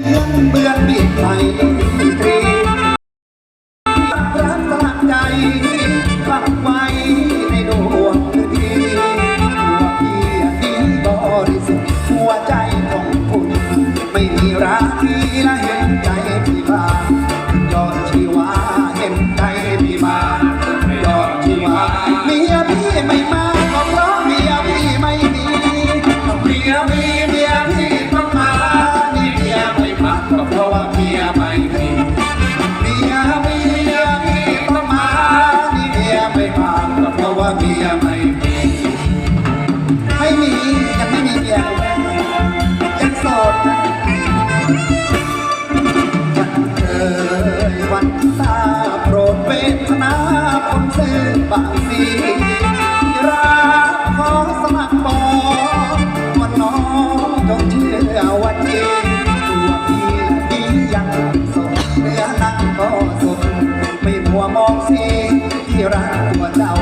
เลื่อนเบือนบีบไหลตรีรักสลักใจฝักไว้ในดวงดีหัวพี่ดีบริสุทธิ์หัวใจ เมียไม่มีไม่มียังไม่มีเมียยังโสดนะวันเอ่ยวันตาโปรดเวทนาคนซื่อบางสีที่รักขอสมัครบอว่าน้องจงเชื่อวันนี้ตัวพี่ดียังสดเนื้อนังก็สดไม่มัวมองสีที่รักตัวเจ้า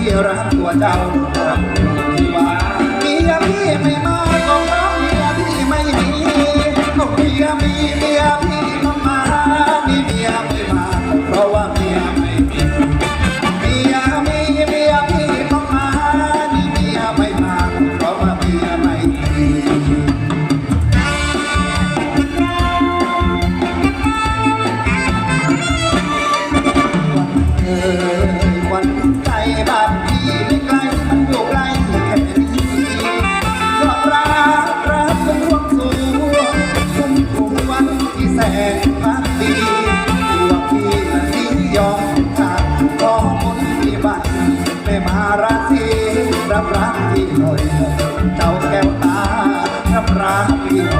ที่รักตัวเจ้าเขาชีว่าเมียพี่ไม่มา รับรักพี่หน่อยเจ้าแก้วตารับรักพี่หน่อย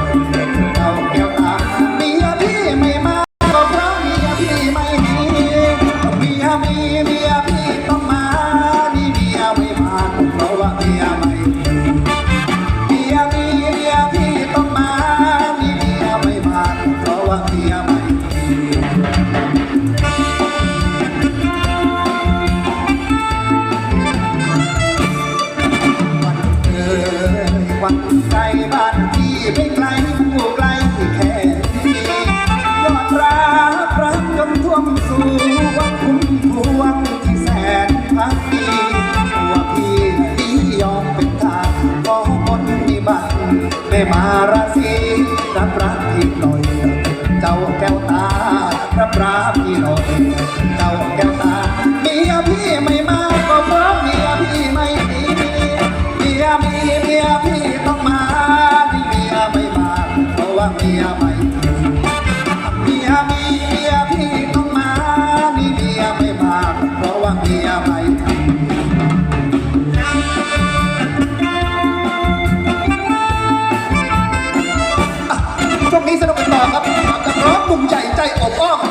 ไม่มาราศีรับรักพี่หน่อย เจ้าแก้วตารับรักพี่หน่อยเจ้าแก้วตาเมียพี่ไม่มาก็เพราะเมียพี่ไม่มีเมียมีเมียพี่ต้องมาที่เมียไม่มาเพราะว่าเมียไม่มี อะช่วงนี้สนุกป้อง